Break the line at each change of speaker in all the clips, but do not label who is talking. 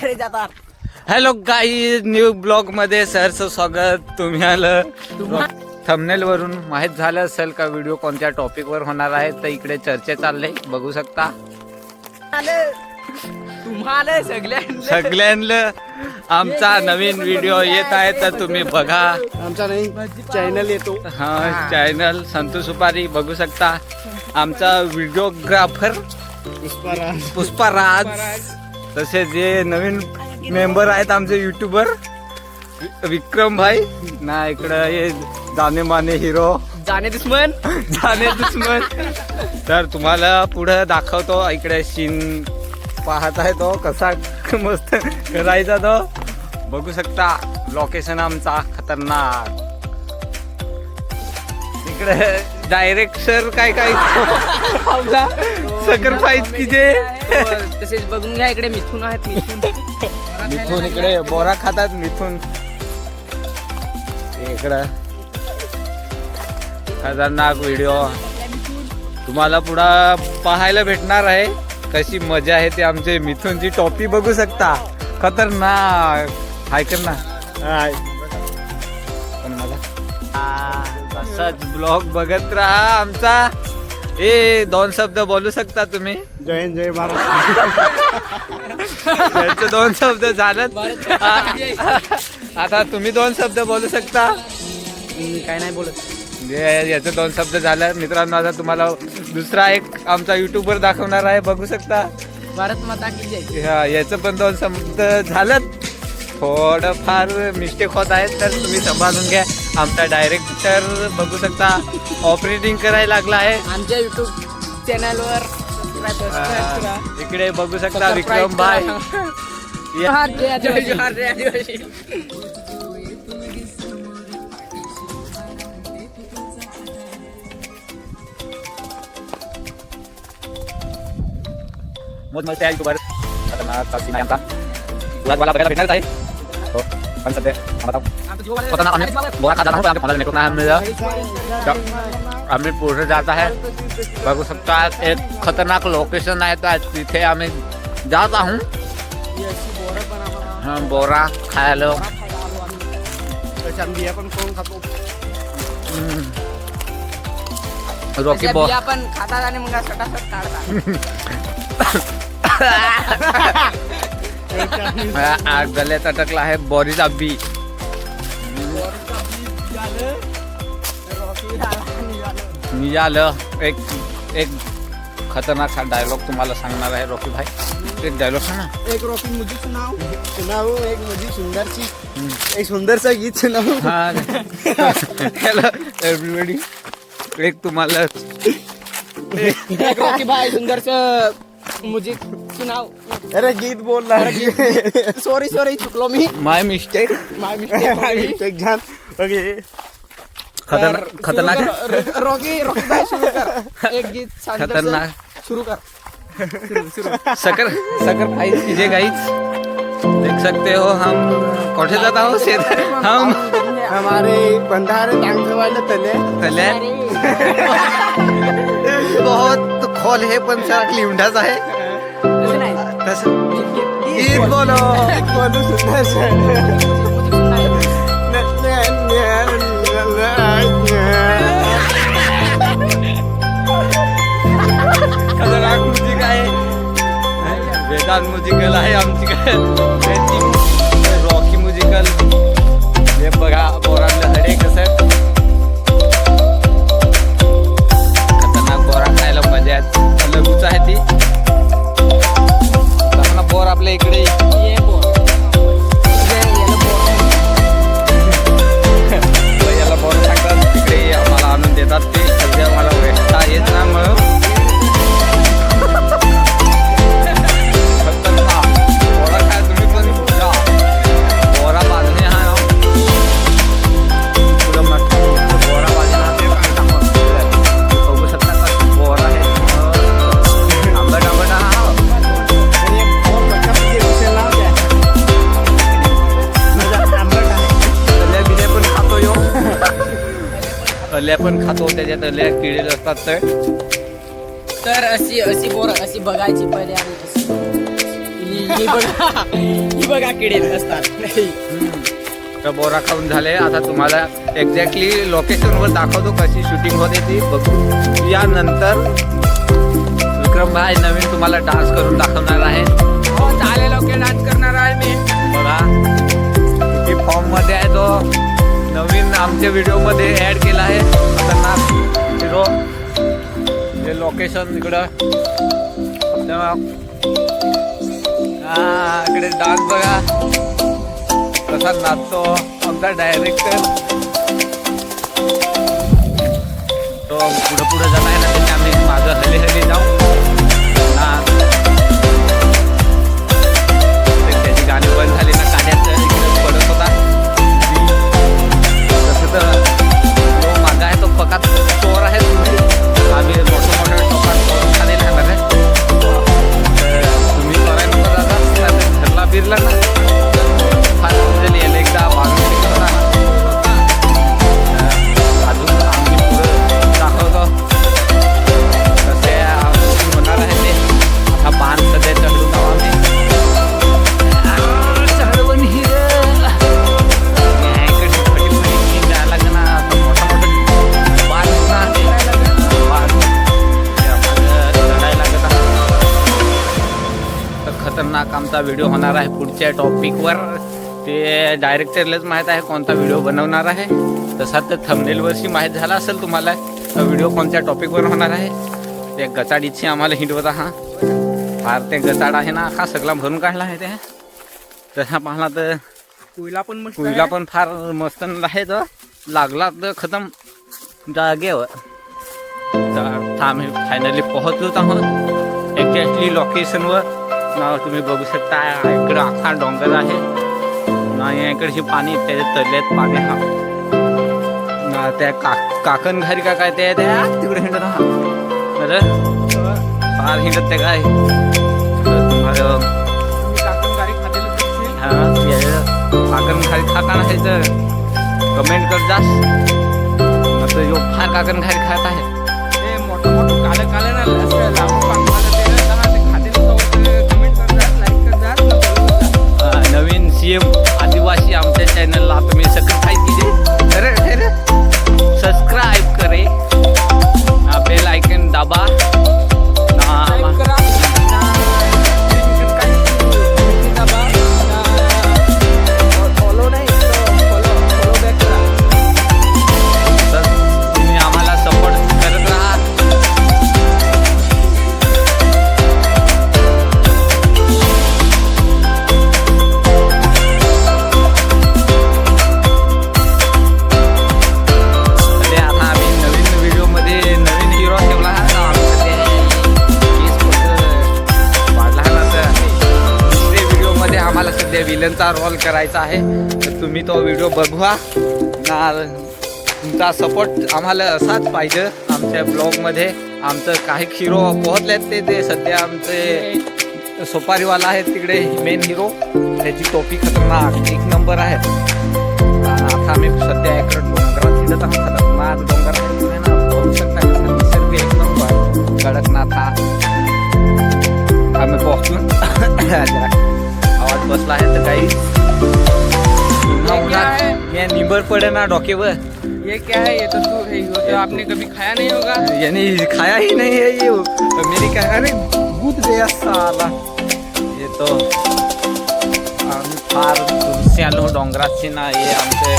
खेळे जातात.
हॅलो काही न्यू ब्लॉगमध्ये सहर्ष स्वागत. तुम्ही आलं? थंबनेल वरून माहीत झालं असेल का व्हिडिओ कोणत्या टॉपिक वर होणार आहे तर इकडे चर्चा चालले. बघू शकता.
तुम्हाला सगळ्या
सगळ्यांना आमचा नवीन व्हिडिओ येत आहे तर तुम्ही बघा.
आमचा नाही चॅनल येतो.
हा चॅनल संतोष सुपारी बघू शकता. आमचा व्हिडिओग्राफर
पुष्पाराज.
पुष्पाराज. तसे जे नवीन मेंबर आहेत आमचे युट्यूबर विक्रम भाई ना इकडं हे जाने माने हिरो
जाणे दुश्मन.
जाने दुश्मन. तर तुम्हाला पुढं दाखवतो इकडे सीन पाहत आहे तो कसा मस्त करायचा तो. बघू शकता लोकेशन आमचा खतरनाक. इकडे डायरेक्टर काय काय? सकरफाईज की जे.
तसेच बघून घ्या इकडे मिथून आहेत मिथून.
मिथून इकडे बोरा खातात मिथून. इकडं. खतरनाक व्हिडिओ तुम्हाला पुढं पाहायला भेटणार आहे. कशी मजा आहे ते आमचे. मिथूनची टॉपी बघू शकता. खतरनाक. हाय कर ना. हाय. पण मला. तसाच ब्लॉग बघत राहा आमचा. ए दोन शब्द बोलू शकता तुम्ही?
जय हिंद, जय महाराष्ट्र
त्यांचे दोन शब्द झालं आता तुम्ही दोन शब्द बोलू शकता?
काय नाही बोलत.
जे याचे दोन शब्द झालं. मित्रांनो आता तुम्हाला दुसरा एक आमचा युट्यूबर दाखवणार आहे. बघू शकता.
भारत माता की जय.
हा, याचं पण दोन शब्द झालं थोडंफार मिस्टेक होत आहेत तर तुम्ही सांभाळून घ्या. आमचा डायरेक्टर बघू शकता ऑपरेटिंग करायला लागला आहे.
आमच्या युट्यूब चॅनलवर
हा, इकडे बघू शकता विक्रम भाई. या-
आदिवासी.
मोठमोठे आहे युट्यूबर खतरनाक सीन आहे आमचा तुला मला बघायला भेटणारच आहे. हो पण सध्या आम्हाला खतरनाक आम्ही बोरा खात जाणार आमच्या नेटवर्क नाही मिळलं तर आम्ही पुढे जात आहे बघू शकता एक खतरनाक लोकेशन आहे तर तिथे आम्ही जात आहोत हा, बोरा खायला
त्याच्या बिया पण कोण खातो
हम्म. रॉकी
त्याच्या
बॉ
बिया पण खातात आणि मग सटासट काढतात
आग गल्यात अटकला आहे. बॉरीचा बी. निघालं. एक एक खतरनाक सा डायलॉग तुम्हाला सांगणार आहे रॉकी भाई. एक डायलॉग सांग. ना
एक रॉकी मुझे सुनाओ सुनाओ एक मुझे सुंदर सी एक सुंदर सा गीत सुनाओ
हा. हॅलो एव्हरीबडी एक तुम्हाला
एक रॉकी भाई सुंदर मुझे सुनाव
अरे गीत बोल रहा
सॉरी सॉरी चुकलो मी.
माय मिस्टेक
माय मिस्टेक
एक जान ओके
खतरनाक खतरनाक
रॉकी रॉकी भाई शुरू कर. एक गीत.
खतरनाक.
शुरू कर.
सकर सकर कीजिए गाइस देख सकते हो हम. कोठे जाता हो? शेत हम.
हमारे बंधारे टांगवायला तले.
तल्या बहुत खोल है पण सर लिवंडाच आहे.
तसं नाही.
तसं गीत बोलो
बोलू सुंदर सा
खतरनाक म्युझिक आहे वेदांत म्युझिकल आहे आमची काय तल्या पण खातो त्याच्या तल्या किडे असतात तर.
तर अशी अशी बोर अशी बघायची पहिले आणि अशी ही बघा ही बघा किडे असतात
तर बोरा खाऊन झाले. आता तुम्हाला एक्झॅक्टली लोकेशनवर दाखवतो कशी शूटिंग होते ती. बघू. यानंतर विक्रम भाई नवीन तुम्हाला डान्स करून दाखवणार आहे.
हो चालेल ओके डान्स करणार आहे मी.
बघा. फॉर्ममध्ये आहे तो. आमच्या व्हिडिओमध्ये ॲड केला आहे. त्यांना हिरो हे लोकेशन इकडं. तेव्हा- हा इकडे डान्स बघा. कसा नाचतो. आमचा डायरेक्टर तो पुढं पुढं जाणार आहे ना त्याच्या आम्ही मागं हली हली जाऊ. आमचा व्हिडिओ होणार आहे पुढच्या टॉपिकवर ते डायरेक्टरलाच माहीत आहे कोणता व्हिडिओ बनवणार आहे. तसा तर थंबनेल वर्षी माहीत झाला असेल तुम्हाला व्हिडिओ कोणत्या टॉपिकवर होणार आहे ते गचाडीची आम्हाला हिंडवत हा. फार ते गचाड आहे ना हा सगळा भरून काढला आहे ते. तसा पाहला तर
कुईला पण
कुईला पण फार मस्त आहे तर लागला तर खतम जागेवर. तर आम्ही फायनली पोहोचलोच आहोत. एक्झॅक्टली लोकेशनवर ना तुम्ही बघू शकता. इकडं अख्खा डोंगर आहे. ना या इकडची पाणी त्याच्या तल्यात पाणी हा. ना त्या का काकण घरी का काय त्या त्या? तिकडे हिंडत हा अरे फार हिंडत ते काय? तुम्हाला काकण खाली खाताना आहे तर कमेंट कर जास मतलब यो फार काकण घरी खात आहे. सध्या रोल करायचा आहे. तर तुम्ही तो व्हिडिओ बघवा. ना तुमचा सपोर्ट आम्हाला असाच पाहिजे आमच्या ब्लॉगमध्ये आमचं काही हिरो पोहोचलेत ते ते सध्या आमचे सोपारीवाला आहेत तिकडे मेन हिरो त्याची टोपी खतरनाक एक नंबर आहे. आता आम्ही सध्या इकडे डोंगरात फिरत आहोत. खतरनाक डोंगर आहे. ना बघू शकता निसर्ग एक नंबर कडकनाथ हा आम्ही पोहोचलो. आवाज़ बसला आहे तर काही
ये है?
निबर पडे ना डोकेवर
ये क्या है? ये तो तू है ये तो आपने कभी खाया नहीं होगा?
यानी खाया ही नहीं है ये तो मेरी क्या अरे भूत गया साला। ये तो फार दूरसे आलो डोंगराची ना ये आमचे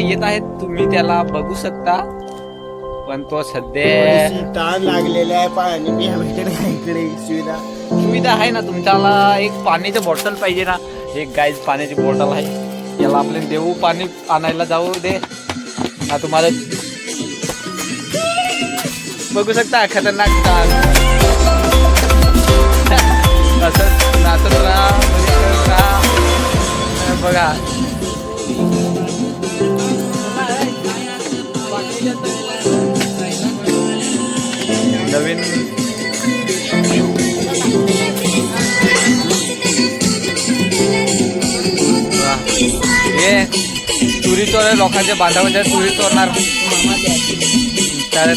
येत आहे तुम्ही त्याला बघू शकता. पण तो सध्या
ताण लागलेला आहे. पाणी पिया भेटेल का इकडे सुविधा.
सुविधा आहे ना तुमच्याला. एक पाण्याची बॉटल पाहिजे ना. एक गाईज पाण्याची बॉटल आहे. याला आपले देऊ पाणी आणायला जाऊ दे. हा तुम्हाला बघू शकता खतरनाक ताण. असं नाचत राहा. बघा. चोर लोकांच्या बांधावरच्या तुरी चोरणार तर